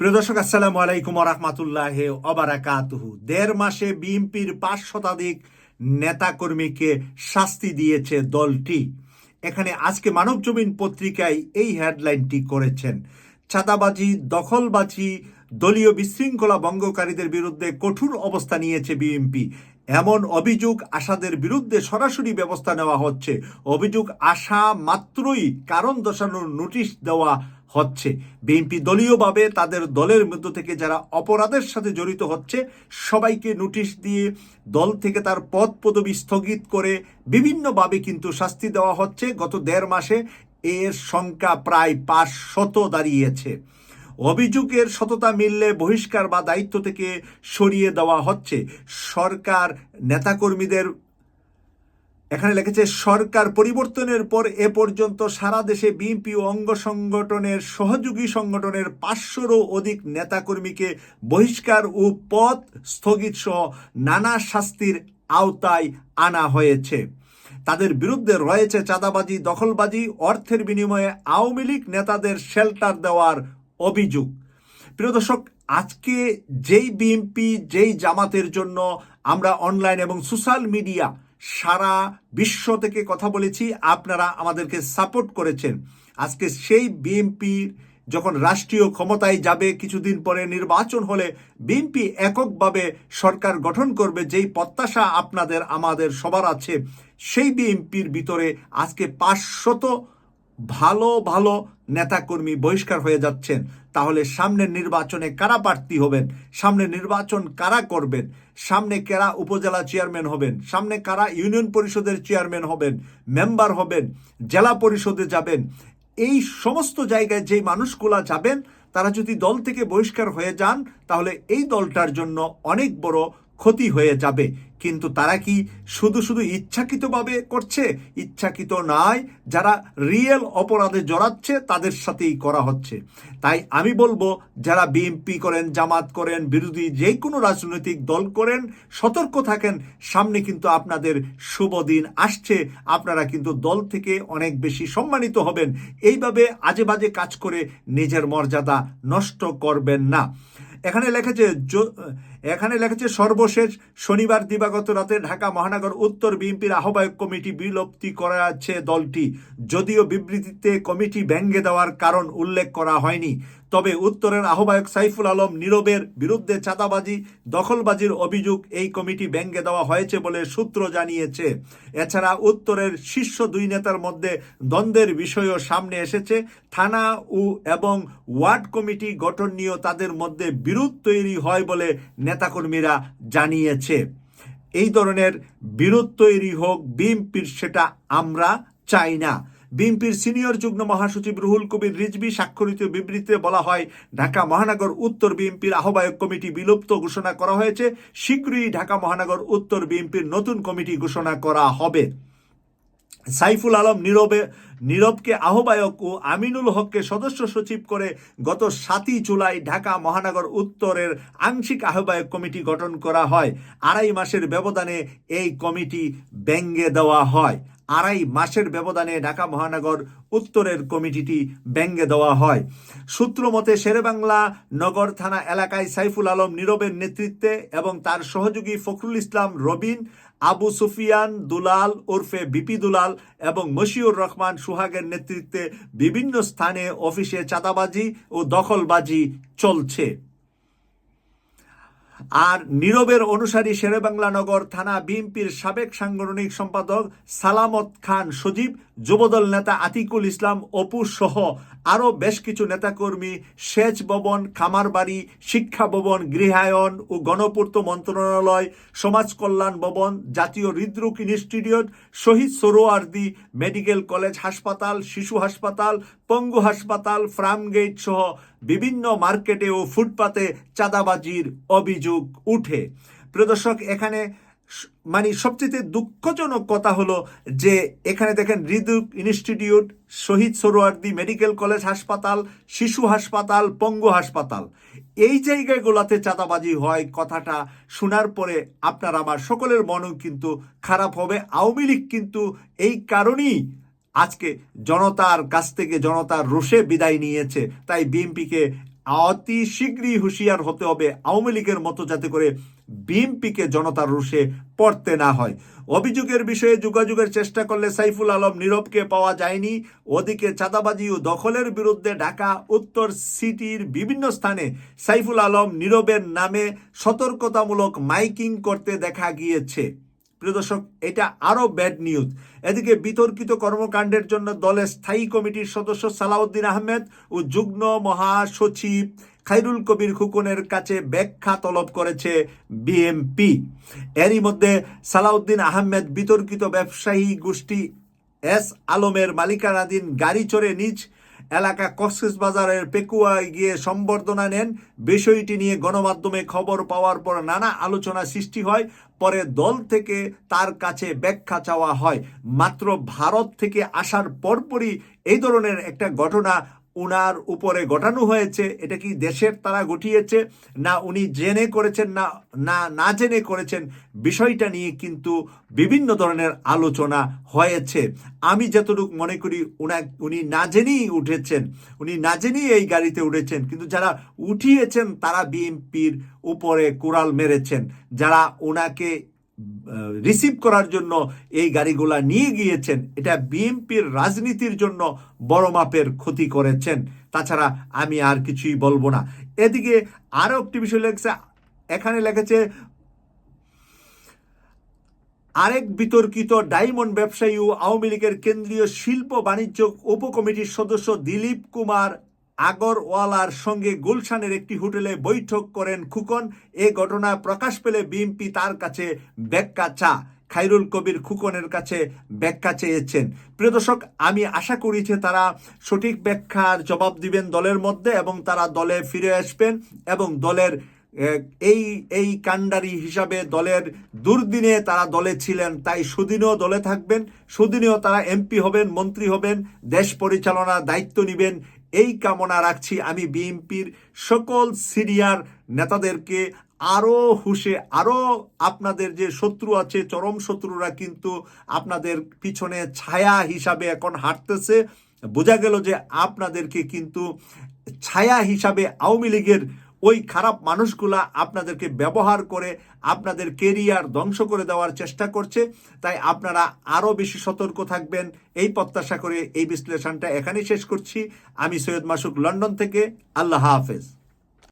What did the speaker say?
প্রিয় দর্শক, আসসালামু আলাইকুম রহমাতুল্লাহ অবারাকাতুহু দেড় মাসে বিএনপির পাঁচ শতাধিক নেতাকর্মীকে শাস্তি দিয়েছে দলটি। এখানে আজকে মানব জমিন পত্রিকায় এই হেডলাইনটি করেছেন। চাঁদাবাজি, দখলবাজি, দলীয় বিশৃঙ্খলা ভঙ্গকারীদের বিরুদ্ধে কঠোর অবস্থা নিয়েছে বিএনপি। এমন অভিযোগ আশাদের বিরুদ্ধে সরাসরি ব্যবস্থা নেওয়া হচ্ছে। অভিযোগ আসা মাত্রই কারণ দর্শানোর নোটিশ দেওয়া হচ্ছে। বিএনপি দলীয়ভাবে তাদের দলের মধ্য থেকে যারা অপরাধের সাথে জড়িত হচ্ছে, সবাইকে নোটিশ দিয়ে দল থেকে তার পদ পদবি স্থগিত করে বিভিন্নভাবে কিন্তু শাস্তি দেওয়া হচ্ছে। গত দেড় মাসে এর সংখ্যা প্রায় পাঁচ শত দাঁড়িয়েছে। অভিযোগের সততা মিললে বহিষ্কার বা দায়িত্ব থেকে সরিয়ে দেওয়া হচ্ছে। সরকার নেতাকর্মীদের এখানে লিখেছে, সরকার পরিবর্তনের পর এ পর্যন্ত সারা দেশে বিএনপি অঙ্গ সংগঠনের সহযোগী সংগঠনের পাঁচশোরও অধিক নেতাকর্মীকে বহিষ্কার ও পদ স্থগিত সহ নানা শাস্তির আওতায় আনা হয়েছে। তাদের বিরুদ্ধে রয়েছে চাঁদাবাজি, দখলবাজি, অর্থের বিনিময়ে আওয়ামী লীগ নেতাদের শেল্টার দেওয়ার অভিযোগ। প্রিয় দর্শক, আজকে যেই বিএনপি, যেই জামাতের জন্য আমরা অনলাইন এবং সোশ্যাল মিডিয়া সারা বিশ্ব থেকে কথা বলেছি, আপনারা আমাদেরকে সাপোর্ট করেছেন। আজকে সেই বিএনপির যখন রাষ্ট্রীয় ক্ষমতায় যাবে, কিছুদিন পরে নির্বাচন হলে বিএনপি এককভাবে সরকার গঠন করবে, যেই প্রত্যাশা আপনাদের, আমাদের সবার আছে, সেই বিএনপির ভিতরে আজকে পাঁচশত ভালো ভালো নেতাকর্মী বহিষ্কার হয়ে যাচ্ছেন, তাহলে সামনের নির্বাচনে কারা প্রার্থী হবেন? সামনে নির্বাচন কারা করবেন? সামনে কারা উপজেলা চেয়ারম্যান হবেন? সামনে কারা ইউনিয়ন পরিষদের চেয়ারম্যান হবেন? মেম্বার হবেন? জেলা পরিষদে যাবেন? এই সমস্ত জায়গায় যেই মানুষগুলা যাবেন, তারা যদি দল থেকে বহিষ্কার হয়ে যান, তাহলে এই দলটার জন্য অনেক বড় ক্ষতি হয়ে যাবে। কিন্তু তারা কি শুধু শুধু ইচ্ছাকৃতভাবে করছে? ইচ্ছাকৃত নয়, যারা রিয়েল অপরাধে জড়াচ্ছে, তাদের সাথেই করা হচ্ছে। তাই আমি বলব, যারা বিএনপি করেন, জামাত করেন, বিরোধী যে কোনো রাজনৈতিক দল করেন, সতর্ক থাকেন। সামনে কিন্তু আপনাদের শুভ দিন আসছে। আপনারা কিন্তু দল থেকে অনেক বেশি সম্মানিত হবেন। এইভাবে আজে বাজে কাজ করে নিজের মর্যাদা নষ্ট করবেন না। এখানে লেখেছে এখানে লেখেছে সর্বশেষ শনিবার দিবাগত রাতে ঢাকা মহানগর উত্তর বিএনপির আহ্বায়ক কমিটি বিলুপ্তি করাচ্ছে দলটি। যদিও বিবৃতিতে কমিটি ব্যঙ্গে দেওয়ার কারণ উল্লেখ করা হয়নি। তবে উত্তরের আহ্বায়ক সাইফুল আলম নীরবের বিরুদ্ধে চাঁদাবাজি, দখলবাজির অভিযোগ এই কমিটি ভেঙ্গে দেওয়া হয়েছে বলে সূত্র জানিয়েছে। এছাড়া উত্তরের শীর্ষ দুই নেতার মধ্যে দ্বন্দ্বের বিষয়ও সামনে এসেছে। থানা ও এবং ওয়ার্ড কমিটি গঠন নিয়েও তাদের মধ্যে বিরোধ তৈরি হয় বলে নেতাকর্মীরা জানিয়েছে। এই ধরনের বিরোধ তৈরি হোক বিএনপির সেটা আমরা চাই না। বিএনপির সিনিয়র যুগ্ম মহাসচিব রুহুল কবির রিজভি স্বাক্ষরিত বিবৃতিতে বলা হয়, ঢাকা মহানগর উত্তর বিএনপির আহ্বায়ক কমিটি বিলুপ্ত ঘোষণা করা হয়েছে, শীঘ্রই ঢাকা মহানগর উত্তর বিএনপির নতুন কমিটি ঘোষণা করা হবে। সাইফুল আলম নীরবে, নীরবকে আহ্বায়ক ও আমিনুল হককে সদস্য সচিব করে গত সাতই জুলাই ঢাকা মহানগর উত্তরের আংশিক আহ্বায়ক কমিটি গঠন করা হয়। আড়াই মাসের ব্যবধানে এই কমিটি ব্যঙ্গে দেওয়া হয়। আড়াই মাসের ব্যবধানে ঢাকা মহানগর উত্তরের কমিটিটি ব্যঙ্গে দেওয়া হয়। সূত্র মতে, শেরেবাংলা নগর থানা এলাকায় সাইফুল আলম নীরবের নেতৃত্বে এবং তার সহযোগী ফখরুল ইসলাম, রবিন, আবু সুফিয়ান, দুলাল ওরফে বিপি দুলাল এবং মশিউর রহমান সুহাগের নেতৃত্বে বিভিন্ন স্থানে অফিসে চাঁদাবাজি ও দখলবাজি চলছে। আর নীরবের অনুসারী শেরেবাংলা নগর থানা বিএনপির সাবেক সাংগঠনিক সম্পাদক সালামত খান সজীব, যুবদল নেতা আতিকুল ইসলাম, অপু সহ আরও বেশ কিছু নেতাকর্মী, সেচ ভবন, খামারবাড়ি, শিক্ষা ভবন, গৃহায়ন ও গণপূর্ত মন্ত্রণালয়, সমাজ কল্যাণ ভবন, জাতীয় হৃদরোগ institute, Shaheed Suhrawardy medical college হাসপাতাল, শিশু হাসপাতাল, পঙ্গু হাসপাতাল ফার্মগেট সহ বিভিন্ন মার্কেটে ও ফুটপাতে চাঁদাবাজির অভিযোগ উঠে। প্রদর্শক এখানে মানে সবচেয়ে দুঃখজনক কথা হলো যে এখানে দেখেন হৃদরোগ institute, Shaheed Suhrawardy medical college হাসপাতাল, শিশু হাসপাতাল, পঙ্গু হাসপাতাল। এই জায়গাগুলোতে চাঁদাবাজি হয় কথাটা শোনার পরে আপনার আমার সকলের মনও কিন্তু খারাপ হবে। আওয়ামী লীগ কিন্তু এই কারণেই আজকে জনতার কাছ থেকে জনতার রোষে বিদায় নিয়েছে। তাই বিএনপিকে অতি শীঘ্রই হুঁশিয়ার হতে হবে আওয়ামী লীগের মতো যাতে করে বিএনপিকে জনতার রুষে পড়তে না হয়। অভিযোগের বিষয়ে যোগাযোগের চেষ্টা করলে সাইফুল আলম নীরবকে পাওয়া যায়নি। ওদিকে চাঁদাবাজি ও দখলের বিরুদ্ধে ঢাকা উত্তর সিটির বিভিন্ন স্থানে সাইফুল আলম নীরবের নামে সতর্কতামূলক মাইকিং করতে দেখা গিয়েছে। প্রিয় দর্শক, এটা আরও ব্যাড নিউজ এদিকে বিতর্কিত কর্মকাণ্ডের জন্য দলের স্থায়ী কমিটির সদস্য সালাউদ্দিন আহমেদ ও যুগ্ম মহাসচিব খাইরুল কবির খুকনের কাছে ব্যাখ্যা তলব করেছে বিএমপি এরই মধ্যে সালাউদ্দিন আহমেদ বিতর্কিত ব্যবসায়ী গোষ্ঠী এস আলমের মালিকানাধীন গাড়ি চড়ে নিজ এলাকা কক্সেস বাজারের পেকুয়ায় গিয়ে সম্বর্ধনা নেন। বিষয়টি নিয়ে গণমাধ্যমে খবর পাওয়ার পর নানা আলোচনা সৃষ্টি হয়। পরে দল থেকে তার কাছে ব্যাখ্যা চাওয়া হয়। মাত্র ভারত থেকে আসার পরপরই এই ধরনের একটা ঘটনা উনার উপরে ঘটানো হয়েছে, এটা কি দেশের তারা ঘটিয়েছে না উনি জেনে করেছেন, না না না জেনে করেছেন, বিষয়টা নিয়ে কিন্তু বিভিন্ন ধরনের আলোচনা হয়েছে। আমি যতটুকু মনে করি, উনা, উনি না জেনেই উঠেছেন, উনি না জেনেই এই গাড়িতে উঠেছেন, কিন্তু যারা উঠিয়েছেন, তারা বিএনপির উপরে কোরাল মেরেছেন, যারা ওনাকে রিসিভ করার জন্য এই গাড়িগুলা নিয়ে গিয়েছেন। এটা বিএনপির রাজনীতির জন্য বড় মাপের ক্ষতি করেছেন। তাছাড়া আমি আর কিছুই বলব না। এদিকে আরও একটি বিষয় লেগেছে, এখানে লেগেছে, আরেক বিতর্কিত ডায়মন্ড ব্যবসায়ী ও আওয়ামী লীগের কেন্দ্রীয় শিল্প বাণিজ্য উপকমিটির সদস্য দিলীপ কুমার আগরওয়ালার সঙ্গে গুলশানের একটি হোটেলে বৈঠক করেন খুকন। এ ঘটনা প্রকাশ পেলে বিএনপি তার কাছে ব্যাখ্যা চা। খাইরুল কবির খুকনের কাছে ব্যাখ্যা চেয়েছেন। প্রিয় দর্শক, আমি আশা করি যে তারা সঠিক ব্যাখ্যার জবাব দিবেন দলের মধ্যে এবং তারা দলে ফিরে আসবেন এবং দলের এই এই কাণ্ডারি হিসাবে দলের দুর্দিনে তারা দলে ছিলেন, তাই সুদিনেও দলে থাকবেন। সুদিনেও তারা এমপি হবেন, মন্ত্রী হবেন, দেশ পরিচালনার দায়িত্ব নেবেন এই কামনা রাখছি আমি বিএনপির সকল সিরিয়ার নেতাদেরকে। আরও হুশে আরও আপনাদের যে শত্রু আছে, চরম শত্রুরা কিন্তু আপনাদের পিছনে ছায়া হিসাবে এখন হাঁটতেছে। বোঝা গেল যে আপনাদেরকে কিন্তু ছায়া হিসাবে আওয়ামী লীগের ওই খারাপ মানুষগুলা আপনাদেরকে ব্যবহার করে আপনাদের কেরিয়ার ধ্বংস করে দেওয়ার চেষ্টা করছে। তাই আপনারা আরও বেশি সতর্ক থাকবেন। এই প্রত্যাশা করে এই বিশ্লেষণটা এখানেই শেষ করছি। আমি সৈয়দ মাসুক লন্ডন থেকে। আল্লাহ হাফেজ।